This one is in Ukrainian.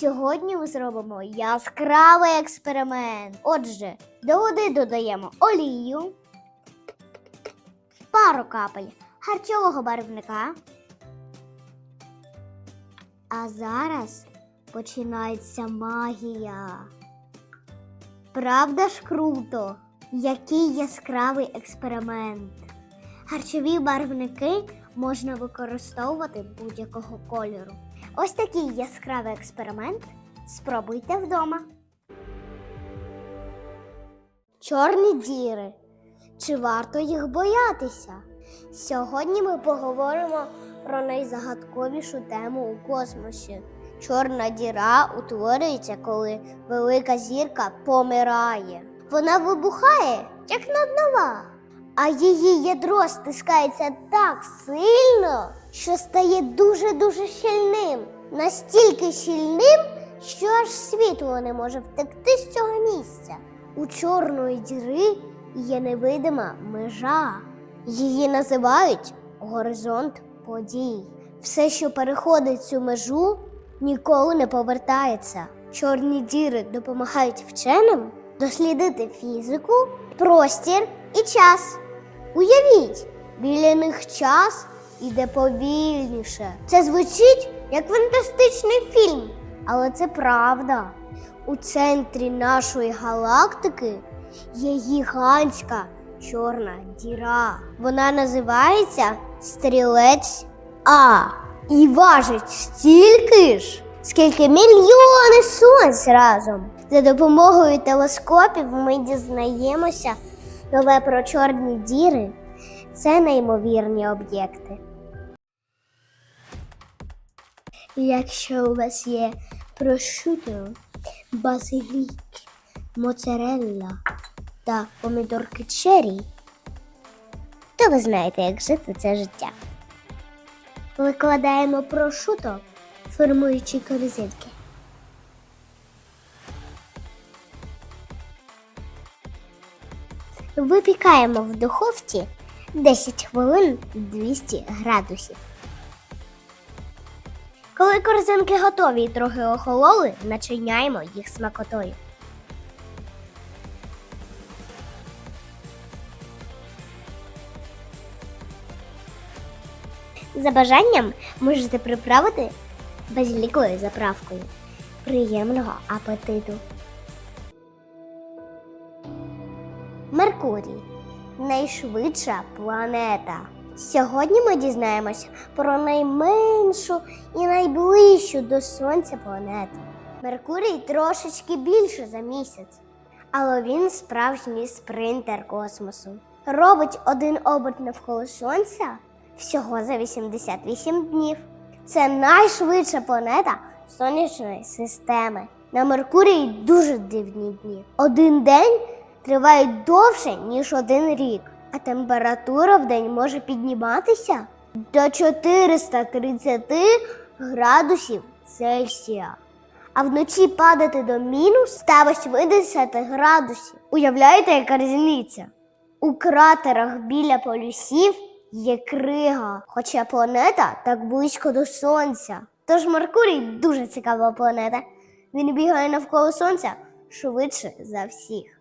Сьогодні ми зробимо яскравий експеримент. Отже, до води додаємо олію, пару капель харчового барвника. А зараз починається магія. Правда ж круто? Який яскравий експеримент. Харчові барвники можна використовувати будь-якого кольору. Ось такий яскравий експеримент спробуйте вдома. Чорні діри. Чи варто їх боятися? Сьогодні ми поговоримо про найзагадковішу тему у космосі. Чорна діра утворюється, коли велика зірка помирає. Вона вибухає, як наднова, а її ядро стискається так сильно, що стає дуже-дуже щільним. Настільки щільним, що аж світло не може втекти з цього місця. У чорної діри є невидима межа. Її називають горизонт подій. Все, що переходить цю межу, ніколи не повертається. Чорні діри допомагають вченим дослідити фізику, простір і час. Уявіть, біля них час іде повільніше. Це звучить як фантастичний фільм, але це правда. У центрі нашої галактики є гігантська чорна діра. Вона називається Стрілець А і важить стільки ж, скільки мільйони сонць разом. За допомогою телескопів ми дізнаємося нове про чорні діри. Це неймовірні об'єкти. Якщо у вас є прошуто, базилік, моцарелла та помідорки черрі, то ви знаєте, як жити це життя. Викладаємо прошуто, формуючи корзинки. Випікаємо в духовці 10 хвилин 200 градусів. Коли корзинки готові і трохи охололи, начиняємо їх смакотою. За бажанням можете приправити базиліковою заправкою. Приємного апетиту! Меркурій найшвидша планета. Сьогодні ми дізнаємося про найменшу і найближчу до Сонця планету. Меркурій трошечки більше за місяць, але він справжній спринтер космосу. Робить один оберт навколо Сонця всього за 88 днів. Це найшвидша планета сонячної системи. На Меркурії дуже дивні дні. Один день триває довше, ніж один рік, а температура в день може підніматися до 430 градусів Цельсія, а вночі падати до мінус 180 градусів. Уявляєте, яка різниця? У кратерах біля полюсів є крига, хоча планета так близько до Сонця. Тож Меркурій дуже цікава планета. Він бігає навколо Сонця швидше за всіх.